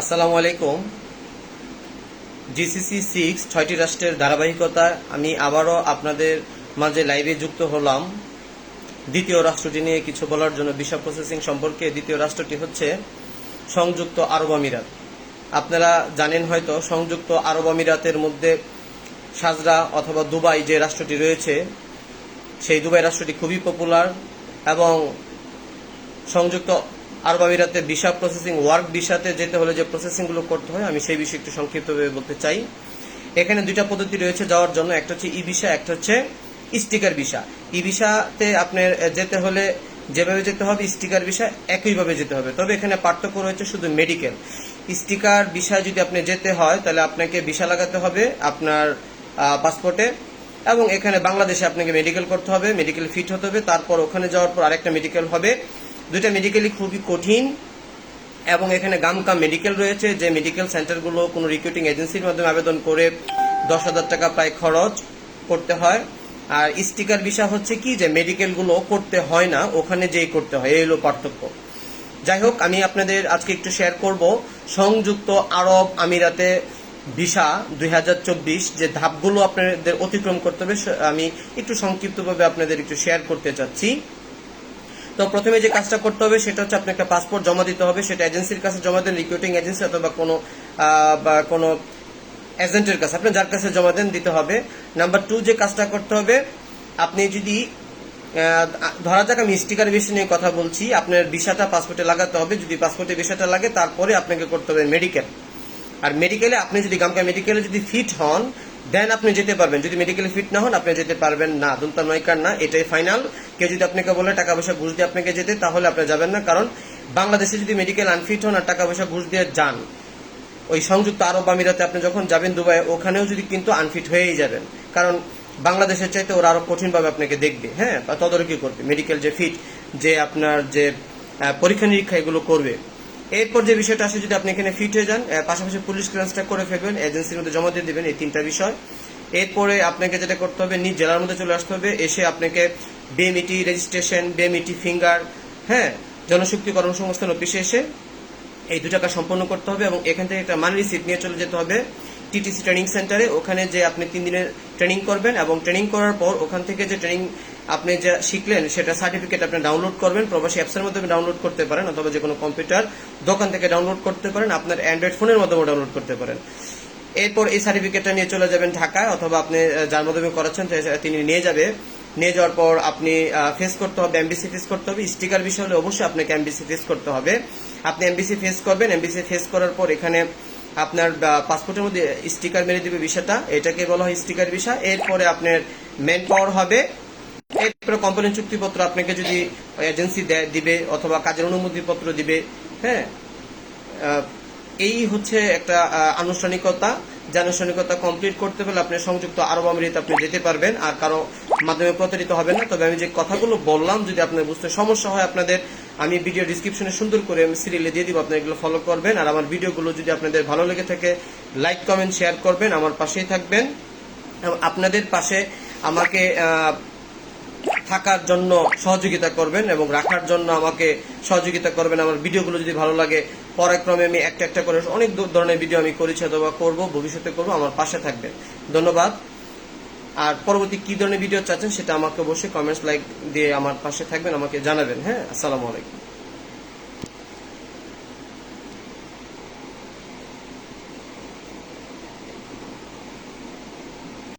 আসসালামু আলাইকুম। GCC six ছয়টি রাষ্ট্রের ধারাবাহিকতা, আমি আবারও আপনাদের মাঝে লাইভে যুক্ত হলাম। দ্বিতীয় রাষ্ট্রটি নিয়ে কিছু বলার জন্য ভিসা প্রসেসিং সম্পর্কে দ্বিতীয় রাষ্ট্রটি হচ্ছে সংযুক্ত আরব আমিরাত। আপনারা জানেন হয়তো, সংযুক্ত আরব আমিরাতের মধ্যে সাজরা অথবা দুবাই যে রাষ্ট্রটি রয়েছে, সেই দুবাই রাষ্ট্রটি খুবই পপুলার এবং সংযুক্ত আরব আমিরাতে ভিসা প্রসেসিং ওয়ার্ক ভিসাতে যেতে হলে যে প্রসেসিংগুলো করতে হয়, আমি সেই বিষয়ে একটু সংক্ষিপ্তভাবে বলতে চাই। এখানে দুইটা পদ্ধতি রয়েছে যাওয়ার জন্য, একটা হচ্ছে ই ভিসা একটা হচ্ছে স্টিকার ভিসা ই ভিসাতে আপনার যেতে হলে যেভাবে যেতে হবে স্টিকার ভিসা একইভাবে যেতে হবে। তবে এখানে পার্থক্য রয়েছে শুধু মেডিকেল স্টিকার ভিসা যদি আপনি যেতে হয়, তাহলে আপনাকে ভিসা লাগাতে হবে আপনার পাসপোর্টে এবং এখানে বাংলাদেশে আপনাকে মেডিকেল করতে হবে মেডিকেল ফিট হতে হবে। তারপর ওখানে যাওয়ার পর আরেকটা মেডিকেল হবে। দুইটা মেডিকেলই খুবই কঠিন এবং এখানে গামকা মেডিকেল রয়েছে, যে মেডিকেল সেন্টারগুলো কোনো রিক্রুটিং এজেন্সির মাধ্যমে আবেদন করে দশ হাজার টাকা প্রায় খরচ করতে হয়। আর স্টিকার বিষয় হচ্ছে কি, যে মেডিকেলগুলো করতে হয় না, ওখানে যেই করতে হয়, এই হলো পার্থক্য। যাই হোক, আমি আপনাদের আজকে একটু শেয়ার করব। সংযুক্ত আরব আমিরাতে ভিসা দুই হাজার চব্বিশ, যে ধাপগুলো আপনাদের অতিক্রম করতে হবে আমি একটু সংক্ষিপ্তভাবে আপনাদের একটু শেয়ার করতে চাচ্ছি। তো প্রথমে যে কাজটা করতে হবে সেটা হচ্ছে আপনি একটা পাসপোর্ট জমা দিতে হবে, সেটা এজেন্সির কাছে জমা দেন রিক্রুটিং এজেন্সি অথবা কোনো বা কোনো এজেন্টের কাছে। আপনি যার কাছে জমা দেন, দিতে হবে। নাম্বার টু যে কাজটা করতে হবে, আপনি যদি ধরা যাক আমি স্টিকার বিষয় নিয়ে কথা বলছি, আপনার ভিসাটা পাসপোর্টে লাগাতে হবে। যদি পাসপোর্টে ভিসাটা লাগে, তারপরে আপনাকে করতে হবে মেডিকেল আর মেডিকেলে আপনি যদি গামকা মেডিকেলে যদি ফিট হন দেন আপনি যেতে পারবেন। যদি মেডিকেলে ফিট না হন, আপনি যেতে পারবেন না। দুলতা নয়কার না, এটাই ফাইনাল কেউ যদি আপনাকে বলে টাকা পয়সা ঘুষ দিয়ে আপনাকে যেতে, তাহলে আপনি যাবেন না, কারণ বাংলাদেশে যদি মেডিকেল আনফিট হন আর টাকা পয়সা ঘুষ দিয়ে যান, ওই সংযুক্ত আরব আমিরাতে আপনি যখন যাবেন দুবাই ওখানেও যদি কিন্তু আনফিট হয়েই যাবেন। কারণ বাংলাদেশের চাইতে ওরা আরও কঠিনভাবে আপনাকে দেখবে। হ্যাঁ বা তদারকি করবে। মেডিকেল যে ফিট যে আপনার যে পরীক্ষা নিরীক্ষা এগুলো করবে। এরপর যে বিষয়টা আসে যদি আপনি এখানে ফিট হয়ে যান পাশাপাশি পুলিশ ক্লিয়ারেন্সটা করে ফেলবেন এজেন্সির মধ্যে জমা দিয়ে দেবেন এই তিনটা বিষয়। এরপরে আপনাকে যেটা করতে হবে, নিজ জেলার মধ্যে চলে আসতে হবে, এসে আপনাকে বিএমইটি রেজিস্ট্রেশন বিএমইটি ফিঙ্গার হ্যাঁ জনশক্তি কর্মসংস্থান অফিসে এসে এই দু টাকা সম্পন্ন করতে হবে এবং এখান থেকে একটা মানি রিসিপ্ট নিয়ে চলে যেতে হবে টিটিসি ট্রেনিং সেন্টারে ওখানে যে আপনি তিন দিনের ট্রেনিং করবেন এবং ট্রেনিং করার পর ওখান থেকে যে ট্রেনিং আপনি যা শিখলেন, সেটা সার্টিফিকেট আপনি ডাউনলোড করবেন। প্রবাসী অ্যাপসের মাধ্যমে ডাউনলোড করতে পারেন, অথবা যে কোনো কম্পিউটার দোকান থেকে ডাউনলোড করতে পারেন, আপনার অ্যান্ড্রয়েড ফোনের মাধ্যমে ডাউনলোড করতে পারেন। এরপর এই সার্টিফিকেটটা নিয়ে চলে যাবেন ঢাকায়, অথবা আপনি যার মাধ্যমে করাচ্ছেন তিনি নিয়ে যাবে। নিয়ে যাওয়ার পর আপনি ফেস করতে হবে এমবিসি ফেস করতে হবে। স্টিকার বিষয় হলে অবশ্যই আপনাকে এমবিসি ফেস করতে হবে। আপনি এমবিসি ফেস করবেন এমবিসি ফেস করার পর এখানে আপনার পাসপোর্টের মধ্যে স্টিকার মেরে দিবে বিষয়টা। এটাকে বলা হয় স্টিকার বিষয়। এরপরে আপনার মেন পাওয়ার হবে। এরপরে কোম্পানি চুক্তিপত্র আপনাকে যদি এজেন্সি দিবে অথবা কাজের অনুমতিপত্র দিবে হ্যাঁ? এই হচ্ছে একটা আনুষ্ঠানিকতা। যে আনুষ্ঠানিকতা কমপ্লিট করতে হলে আপনি সংযুক্ত আরব আমিরাতে আপনি যেতে পারবেন, আর কারও মাধ্যমে প্রতারিত হবে না। তবে আমি যে কথাগুলো বললাম, যদি আপনার বুঝতে সমস্যা হয় আপনাদের, আমি ভিডিও ডিসক্রিপশনে সুন্দর করে আমি সিরিয়ালে দিয়ে দিব, আপনারা এগুলো ফলো করবেন। আর আমার ভিডিওগুলো যদি আপনাদের ভালো লেগে থাকে লাইক কমেন্ট শেয়ার করবেন। আমার পাশেই থাকবেন। আপনাদের পাশে আমাকে থাকার জন্য সহযোগিতা করবেন এবং রাখার জন্য আমাকে সহযোগিতা করবেন। আমার ভিডিওগুলো যদি ভালো লাগে পরাক্রমে আমি একটা একটা করে অনেক ধরনের ভিডিও আমি করেছি অথবা করব, ভবিষ্যতে করব, আমার পাশে থাকবেন। ধন্যবাদ। আর পরবর্তী কি ধরনের ভিডিও চাচ্ছেন সেটা আমাকে অবশ্যই কমেন্টস লাইক দিয়ে আমার পাশে থাকবেন, আমাকে জানাবেন। হ্যাঁ আসসালামু আলাইকুম।